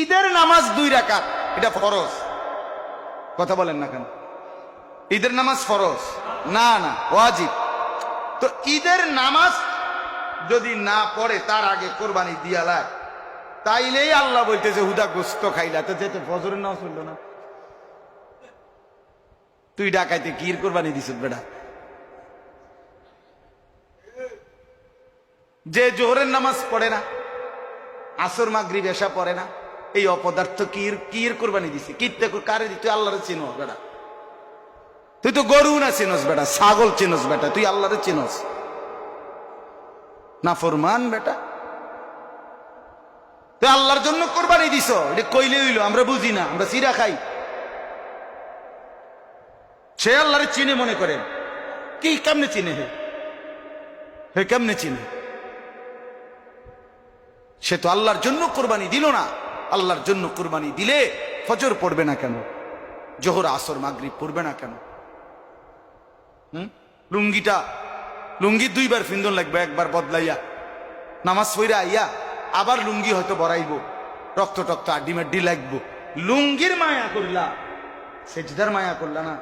ঈদের নামাজ দুই রাকাত, এটা ফরজ। কথা বলেন না কেন? ঈদের নামাজ ফরজ? না না, ওয়াজিব। তো ঈদের নামাজ যদি না পড়ে, তার আগে কোরবানি দিয়ালায় তাইলেই আল্লাহ বলতেছে, হুদা গোস্ত খাইলা। তো যেতে ফজরের নামাজ পড়ল না। তুই ডাকাইতে কির কোরবানি দিস বেটা? যে জোহরের নামাজ পড়ে না, আসর মাগরিব এসা পড়ে না এই অপদার্থ কির কির কোরবানি দিছে? কিত্তে কারে দি? তুই আল্লাহরে চিনো বেটা। তুই তো গরু না চিনস বেটা, ছাগল চিনস বেটা, তুই আল্লাহরে চিনস। না ফরমান বেটা। তুই আল্লাহর জন্য কোরবানি দিছ, এটা কইলে হইল, আমরা বুঝি না, আমরা চিরা খাই। সে আল্লাহরে চিনে মনে করে। কি কেমনে চিনে হে? হে কেমনে চিনে? সে তো আল্লাহর জন্য কোরবানি দিল না। আল্লাহর জন্য কুরবানি দিলে ফজর পড়বে না কেন? জোহর, আসর, মাগরিব পড়বে না কেন? হুম? লুঙ্গিটা, লুঙ্গি দুইবার ফিন্দন লাগবে, একবার বদলাইয়া। নামাজ পইরা আইয়া আবার লুঙ্গি হয়তো বড়াইব, রক্ত টক্ত আড্ডি মাড্ডি লাগবো। লুঙ্গির মায়া করলা, সেজদার মায়া করলা না।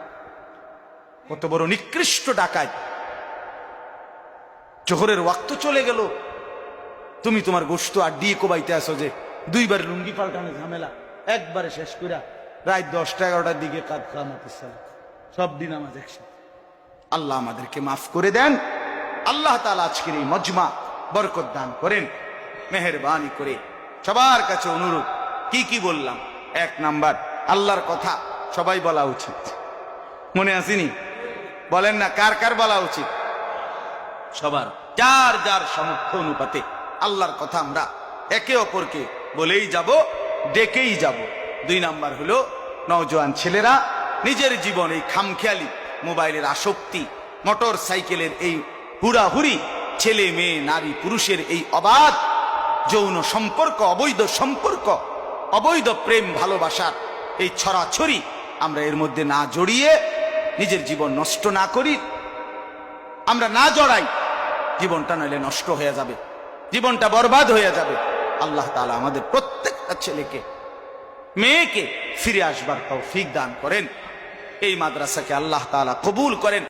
কত বড় নিকৃষ্ট ডাকায় জোহরের ওয়াক্ত চলে গেল। তুমি তোমার গোস্ত দিয়ে কোবাইতে আসো যে দুইবার লুঙ্গি পাল্টানো ঝামেলা, একবারে শেষ কইরা রাত দশটা এগারোটার দিকে কাদ খামাতে সব দিন আমাদের একসাথে। আল্লাহ আমাদেরকে মাফ করে দেন। আল্লাহ তালা আজকের এই মজমা বরকত দান করেন, মেহরবানি করে। সবার কাছে অনুরোধ, কি কি বললাম? এক নাম্বার, আল্লাহর কথা সবাই বলা উচিত। মনে আসেনি বলেন না, কার কার বলা উচিত? সবার, যার যার সামর্থ্য অনুপাতে আল্লাহর কথা আমরা একে অপরকে বলেই যাব, ডেকেই যাব। দুই নাম্বার হলো, নওজোয়ান ছেলেরা, নিজের জীবন এই খামখেয়ালি, মোবাইলের আসক্তি, মোটর সাইকেলের এই হুড়াহুড়ি, ছেলে, মেয়ে, নারী, পুরুষের এই অবাধ যৌন সম্পর্ক, অবৈধ সম্পর্ক, অবৈধ প্রেম, ভালোবাসার এই ছড়াছড়ি আমরা এর মধ্যে না জড়িয়ে নিজের জীবন নষ্ট না করি। আমরা না জড়াই, জীবনটা নইলে নষ্ট হয়ে যাবে। জীবনটা বরবাদ হয়ে যাবে। আল্লাহ তালা আমাদের প্রত্যেকটা ছেলেকে, মেয়েকে ফিরে আসবার তৌফিক দান করেন। এই মাদ্রাসাকে আল্লাহ তালা কবুল করেন।